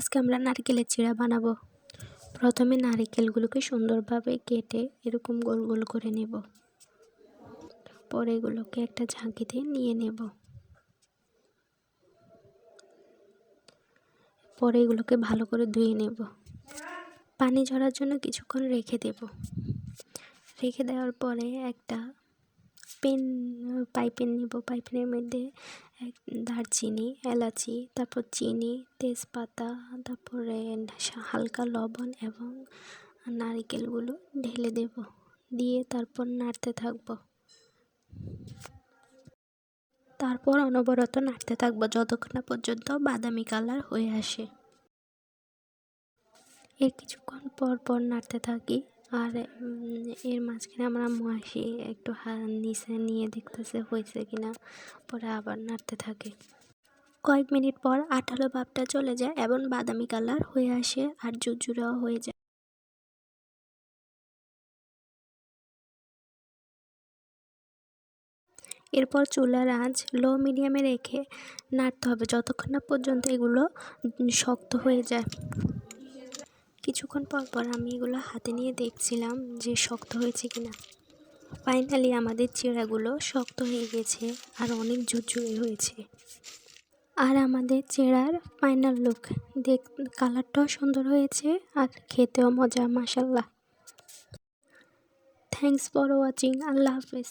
আজকে আমরা নারকেলের চিড়া বানাবো। প্রথমে নারকেলগুলোকে সুন্দরভাবে কেটে এরকম গোল গোল করে নেব। পরে এগুলোকে একটা ঝাঁকিতে নিয়ে নেব। পরে এগুলোকে ভালো করে ধুয়ে নেব। পানি ঝরার জন্য কিছুক্ষণ রেখে দেব। রেখে দেওয়ার পরে একটা পেন পাইপেন নিব পাইপেনের মধ্যে দারচিনি, এলাচি, তারপর চিনি, তেজপাতা, তারপরে হালকা লবণ এবং নারিকেলগুলো ঢেলে দেব। দিয়ে তারপর নাড়তে থাকব। তারপর অনবরত নাড়তে থাকব যতক্ষণ না পর্যন্ত বাদামি কালার হয়ে আসে। এর কিছুক্ষণ পর পর নাড়তে থাকি। আর এর মাঝখানে আমার আসি, একটু নিচে নিয়ে দেখতেছে হয়েছে কিনা। পরে আবার নাড়তে থাকে। কয়েক মিনিট পর আঠালো ভাবটা চলে যায় এবং বাদামি কালার হয়ে আসে আর জুজুরাও হয়ে যায়। এরপর চুলার আঁচ লো মিডিয়ামে রেখে নাড়তে হবে। যতক্ষণ না পর্যন্ত এগুলো শক্ত হয়ে যায়। কিছুক্ষণ পর পর আমি এগুলো হাতে নিয়ে দেখছিলাম যে শক্ত হয়েছে কিনা। ফাইনালি আমাদের চেরাগুলো শক্ত হয়ে গেছে আর অনেক ঝুরঝুরে হয়েছে। আর আমাদের চেরার ফাইনাল লুক দেখ কালারটাও সুন্দর হয়েছে আর খেতেও মজা মাসাল্লাহ থ্যাংকস ফর ওয়াচিং আল্লাহ হাফেজ।